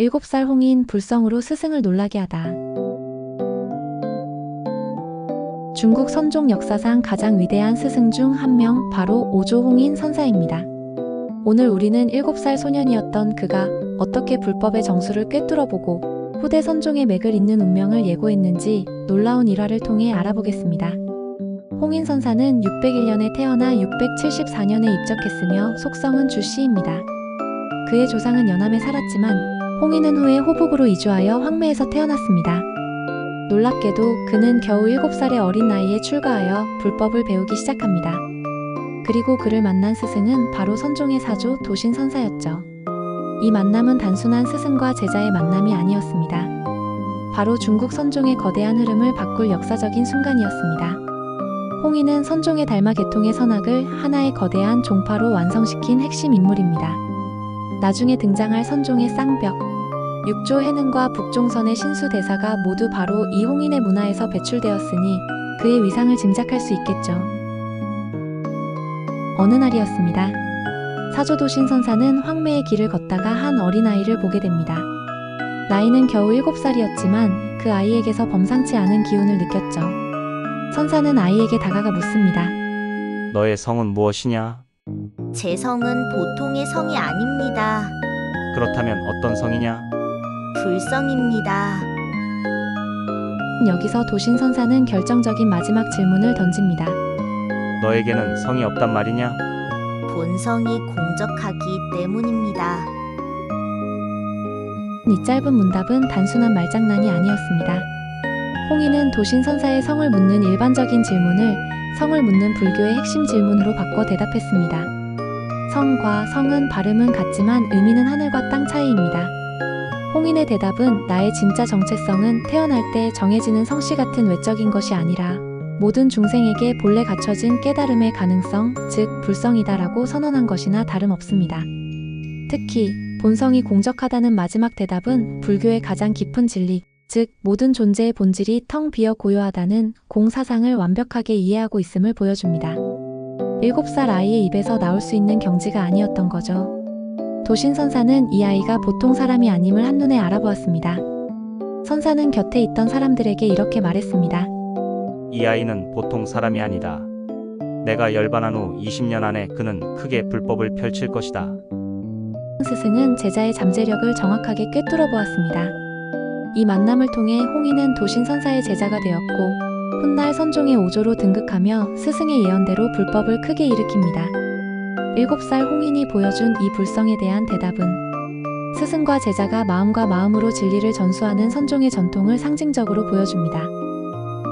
7살 홍인 불성으로 스승을 놀라게 하다. 중국 선종 역사상 가장 위대한 스승 중 한 명 바로 오조 홍인 선사입니다. 오늘 우리는 7살 소년이었던 그가 어떻게 불법의 정수를 꿰뚫어보고 후대 선종의 맥을 잇는 운명을 예고했는지 놀라운 일화를 통해 알아보겠습니다. 홍인 선사는 601년에 태어나 674년에 입적했으며 속성은 주씨입니다. 그의 조상은 연암에 살았지만 홍인은 후에 호북으로 이주하여 황매에서 태어났습니다. 놀랍게도 그는 겨우 7살의 어린 나이에 출가하여 불법을 배우기 시작합니다. 그리고 그를 만난 스승은 바로 선종의 사조 도신 선사였죠. 이 만남은 단순한 스승과 제자의 만남이 아니었습니다. 바로 중국 선종의 거대한 흐름을 바꿀 역사적인 순간이었습니다. 홍인은 선종의 달마 계통의 선악을 하나의 거대한 종파로 완성시킨 핵심 인물입니다. 나중에 등장할 선종의 쌍벽, 육조 해능과 북종선의 신수 대사가 모두 바로 이 홍인의 문화에서 배출되었으니 그의 위상을 짐작할 수 있겠죠. 어느 날이었습니다. 사조도 신 선사는 황매의 길을 걷다가 한 어린아이를 보게 됩니다. 나이는 겨우 7살이었지만 그 아이에게서 범상치 않은 기운을 느꼈죠. 선사는 아이에게 다가가 묻습니다. 너의 성은 무엇이냐? 제 성은 보통의 성이 아닙니다. 그렇다면 어떤 성이냐? 불성입니다. 여기서 도신 선사는 결정적인 마지막 질문을 던집니다. 너에게는 성이 없단 말이냐? 본성이 공적하기 때문입니다. 이 짧은 문답은 단순한 말장난이 아니었습니다. 홍인은 도신 선사의 성을 묻는 일반적인 질문을 성을 묻는 불교의 핵심 질문으로 바꿔 대답했습니다. 성과 성은 발음은 같지만 의미는 하늘과 땅 차이입니다. 홍인의 대답은 나의 진짜 정체성은 태어날 때 정해지는 성씨 같은 외적인 것이 아니라 모든 중생에게 본래 갖춰진 깨달음의 가능성, 즉 불성이다라고 선언한 것이나 다름없습니다. 특히 본성이 공적하다는 마지막 대답은 불교의 가장 깊은 진리, 즉 모든 존재의 본질이 텅 비어 고요하다는 공사상을 완벽하게 이해하고 있음을 보여줍니다. 7살 아이의 입에서 나올 수 있는 경지가 아니었던 거죠. 도신 선사는 이 아이가 보통 사람이 아님을 한눈에 알아보았습니다. 선사는 곁에 있던 사람들에게 이렇게 말했습니다. 이 아이는 보통 사람이 아니다. 내가 열반한 후 20년 안에 그는 크게 불법을 펼칠 것이다. 스승은 제자의 잠재력을 정확하게 꿰뚫어 보았습니다. 이 만남을 통해 홍인은 도신 선사의 제자가 되었고 훗날 선종의 오조로 등극하며 스승의 예언대로 불법을 크게 일으킵니다. 7살 홍인이 보여준 이 불성에 대한 대답은 스승과 제자가 마음과 마음으로 진리를 전수하는 선종의 전통을 상징적으로 보여줍니다.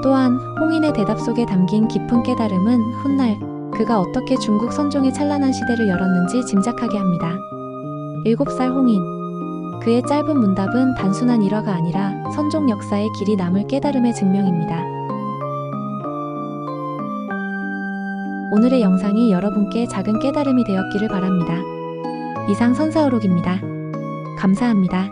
또한 홍인의 대답 속에 담긴 깊은 깨달음은 훗날 그가 어떻게 중국 선종의 찬란한 시대를 열었는지 짐작하게 합니다. 7살 홍인. 그의 짧은 문답은 단순한 일화가 아니라 선종 역사의 길이 남을 깨달음의 증명입니다. 오늘의 영상이 여러분께 작은 깨달음이 되었기를 바랍니다. 이상 선사어록입니다. 감사합니다.